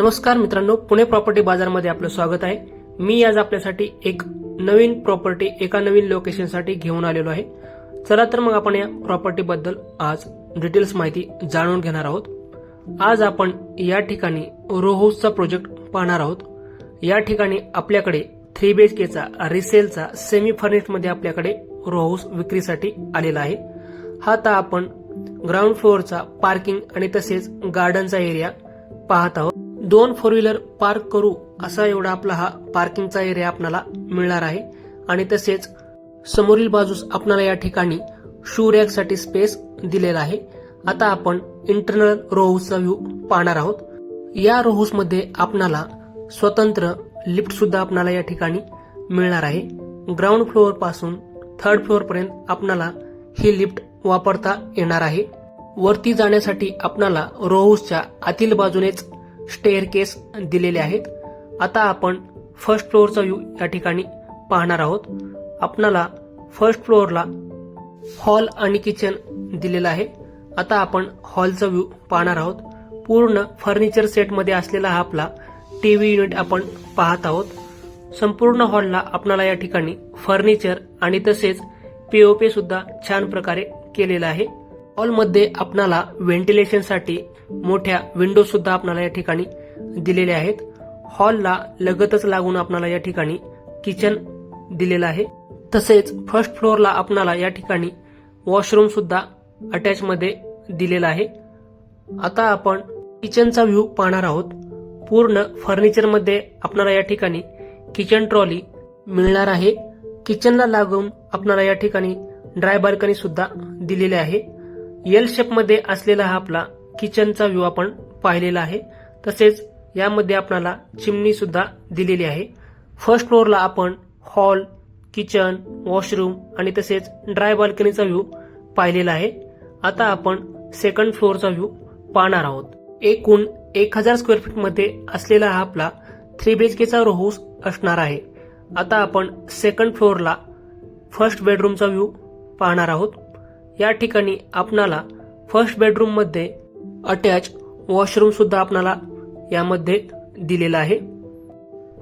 नमस्कार मित्रांनो पुणे प्रॉपर्टी बाजारमध्ये आपलं स्वागत आहे. मी आज आपल्यासाठी एक नवीन प्रॉपर्टी एका नवीन लोकेशनसाठी घेऊन आलेलो आहे. चला तर मग आपण या प्रॉपर्टीबद्दल आज डिटेल्स माहिती जाणून घेणार आहोत. आज आपण या ठिकाणी रो प्रोजेक्ट पाहणार आहोत. या ठिकाणी आपल्याकडे थ्री बी एच केचा रिसेलचा सेमी फर्निशमध्ये आपल्याकडे रो विक्रीसाठी आलेला आहे. हा आता आपण ग्राउंड फ्लोअरचा पार्किंग आणि तसेच गार्डनचा एरिया पाहत आहोत. दोन फोर व्हीलर पार्क करू असा एवढा आपला हा पार्किंगचा एरिया आपल्याला मिळणार आहे. आणि तसेच समोरील बाजूस आपल्याला या ठिकाणी शू रॅकसाठी स्पेस दिलेला आहे. आता आपण इंटरनल रोहूसचा व्ह्यू पाहणार आहोत. या रोहूसमध्ये आपणाला स्वतंत्र लिफ्ट सुद्धा आपणाला या ठिकाणी मिळणार आहे. ग्राउंड फ्लोअरपासून थर्ड फ्लोअर पर्यंत आपणाला ही लिफ्ट वापरता येणार आहे. वरती जाण्यासाठी आपणाला रोहूसच्या आतील बाजूनेच स्टेअर केस दिलेले आहेत. आता आपण फर्स्ट फ्लोअरचा व्ह्यू या ठिकाणी पाहणार आहोत. आपणाला फर्स्ट फ्लोअरला हॉल आणि किचन दिलेलं आहे. आता आपण हॉलचा व्ह्यू पाहणार आहोत. पूर्ण फर्निचर सेटमध्ये असलेला हा आपला टी व्ही युनिट आपण पाहत आहोत. संपूर्ण हॉलला आपणाला या ठिकाणी फर्निचर आणि तसेच पीओपी सुद्धा छान प्रकारे केलेलं आहे. हॉलमध्ये आपणाला व्हेंटिलेशनसाठी मोठ्या विंडो सुद्धा आपणाला या ठिकाणी दिलेल्या आहेत. हॉलला लगतच लागून आपणाला या ठिकाणी किचन दिलेलं आहे. तसेच फर्स्ट फ्लोअरला आपणाला या ठिकाणी वॉशरूम सुद्धा अटॅच मध्ये दिलेला आहे. आता आपण किचनचा व्ह्यू पाहणार आहोत. पूर्ण फर्निचरमध्ये आपणाला या ठिकाणी किचन ट्रॉली मिळणार आहे. किचनला लागून आपणाला या ठिकाणी ड्राय बाल्कनी सुद्धा दिलेले आहे. एल शेपमध्ये असलेला हा आपला किचनचा व्ह्यू आपण पाहिलेला आहे. तसेच यामध्ये आपणाला चिमणी सुद्धा दिलेली आहे. फर्स्ट फ्लोअरला आपण हॉल किचन वॉशरूम आणि तसेच ड्राय बाल्कनीचा व्ह्यू पाहिलेला आहे. आता आपण सेकंड फ्लोअरचा व्ह्यू पाहणार आहोत. एकूण एक हजार स्क्वेअर फीटमध्ये असलेला हा आपला थ्री बीएचकेचा रोहूस असणार आहे. आता आपण सेकंड फ्लोअरला फर्स्ट बेडरूमचा व्ह्यू पाहणार आहोत. या ठिकाणी आपणाला फर्स्ट बेडरूममध्ये अटॅच वॉशरूम सुद्धा आपणाला यामध्ये दिलेला आहे.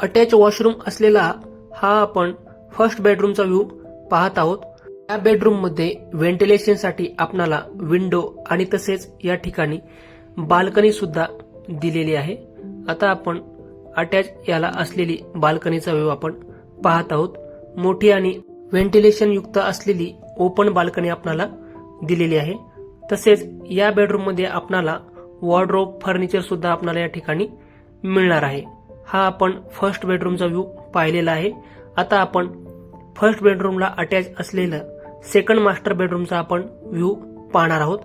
अटॅच वॉशरूम असलेला हा आपण फर्स्ट बेडरूमचा व्ह्यू पाहत आहोत. या बेडरूममध्ये व्हेंटिलेशनसाठी आपणाला विंडो आणि तसेच या ठिकाणी बाल्कनी सुद्धा दिलेली आहे. आता आपण अटॅच याला असलेली बाल्कनीचा व्ह्यू आपण पाहत आहोत. मोठी आणि व्हेंटिलेशन युक्त असलेली ओपन बाल्कनी आपणाला दिलेली आहे. तसेच या बेडरूममध्ये आपणाला वॉर्ड्रोब फर्निचर सुद्धा आपणाला या ठिकाणी मिळणार आहे. हा आपण फर्स्ट बेडरूमचा व्ह्यू पाहिलेला आहे. आता आपण फर्स्ट बेडरूमला अटॅच असलेलं सेकंड मास्टर बेडरूमचा आपण व्ह्यू पाहणार आहोत.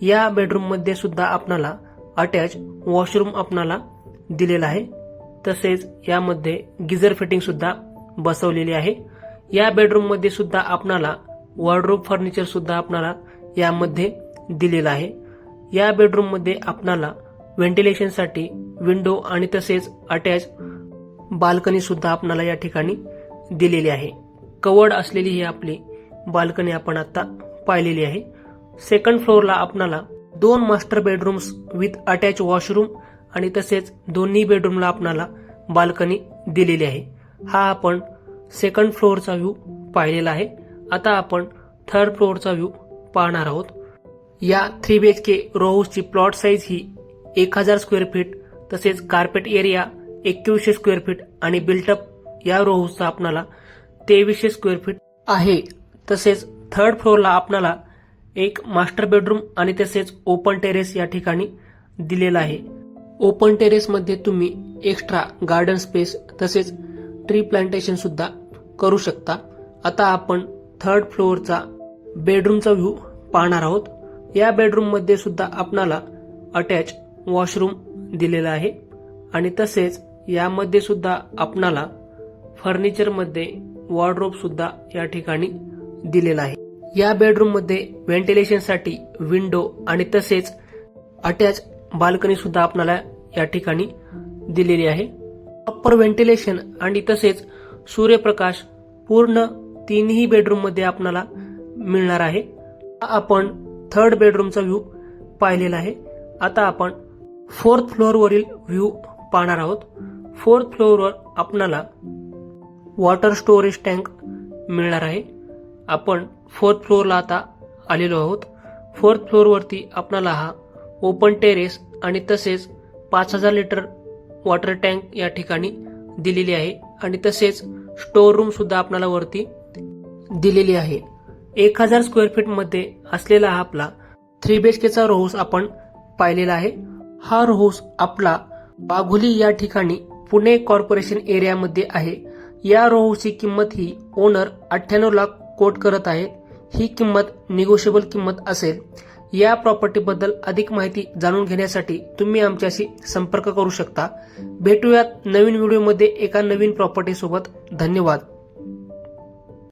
या बेडरूममध्ये सुद्धा आपणाला अटॅच वॉशरूम आपणाला दिलेला आहे. तसेच यामध्ये गिझर फिटिंग सुद्धा बसवलेली आहे. या बेडरूममध्ये सुद्धा आपणाला वॉर्ड्रोब फर्निचर सुद्धा आपणाला यामध्ये दिलेलं आहे. या बेडरूममध्ये आपणाला व्हेंटिलेशनसाठी विंडो आणि तसेच अटॅच बाल्कनी सुद्धा आपणाला या ठिकाणी दिलेली आहे. कवर्ड असलेली ही आपली बाल्कनी आपण आता पाहिलेली आहे. सेकंड फ्लोअरला आपणाला दोन master bedrooms with attach washroom आणि तसेच दोन्ही बेडरूमला आपणाला बाल्कनी दिलेली आहे. हा आपण सेकंड फ्लोअरचा व्ह्यू पाहिलेला आहे. आता आपण थर्ड फ्लोअरचा व्ह्यू पाहणार आहोत. या three B H K row हाऊसची plot size ही एक हजार स्क्वेअर फीट तसेच कार्पेट एरिया एकवीसशे स्क्वेअर फीट आणि बिल्टअप या रो हाऊसचा आपणाला तेवीसशे स्क्वेअर फीट आहे. तसेच थर्ड फ्लोअरला आपणाला एक मास्टर बेडरूम आणि तसेच ओपन टेरेस या ठिकाणी दिलेला आहे. ओपन टेरेसमध्ये तुम्ही एक्स्ट्रा गार्डन स्पेस तसेच ट्री प्लांटेशन सुद्धा करू शकता. आता आपण थर्ड फ्लोअरचा बेडरूमचा व्ह्यू पाहणार आहोत. या बेडरूममध्ये सुद्धा आपणाला अटॅच वॉशरूम दिलेला आहे. आणि तसेच यामध्ये सुद्धा आपणाला फर्निचरमध्ये वॉर्ड्रोब सुद्धा या ठिकाणी दिलेला आहे. या बेडरूममध्ये व्हेंटिलेशनसाठी विंडो आणि तसेच अटॅच बाल्कनी सुद्धा आपणाला या ठिकाणी दिलेली आहे. प्रॉपर व्हेंटिलेशन आणि तसेच सूर्यप्रकाश पूर्ण तीनही बेडरूममध्ये आपणाला मिळणार आहे. आपण थर्ड बेडरूमचा व्ह्यू पाहिलेला आहे. आता आपण फोर्थ फ्लोअरवरील व्ह्यू पाहणार आहोत. फोर्थ फ्लोअरवर आपणाला वॉटर स्टोरेज टँक मिळणार आहे. आपण फोर्थ फ्लोअरला आता आलेलो आहोत. फोर्थ फ्लोअरवरती आपणाला हा ओपन टेरेस आणि तसेच पाच हजार लिटर वॉटर टँक या ठिकाणी दिलेली आहे. आणि तसेच स्टोअर रूम सुद्धा वरती दिलेली आहे. एक हजार स्क्वेअर फीटमध्ये असलेला हा आपला थ्री बी एच केचा रोहूस आपण पाहिलेला आहे. हा रोहूस आपला बाघुली या ठिकाणी पुणे कॉर्पोरेशन एरियामध्ये आहे. या रोहूची किंमत ही ओनर अठ्ठ्याण्णव लाख कोट करत आहे. ही किंमत निगोशिएबल किंमत असेल. या प्रॉपर्टीबद्दल अधिक माहिती जाणून घेण्यासाठी तुम्ही आमच्याशी संपर्क करू शकता. भेटूयात नवीन व्हिडिओमध्ये एका नवीन प्रॉपर्टीसोबत धन्यवाद.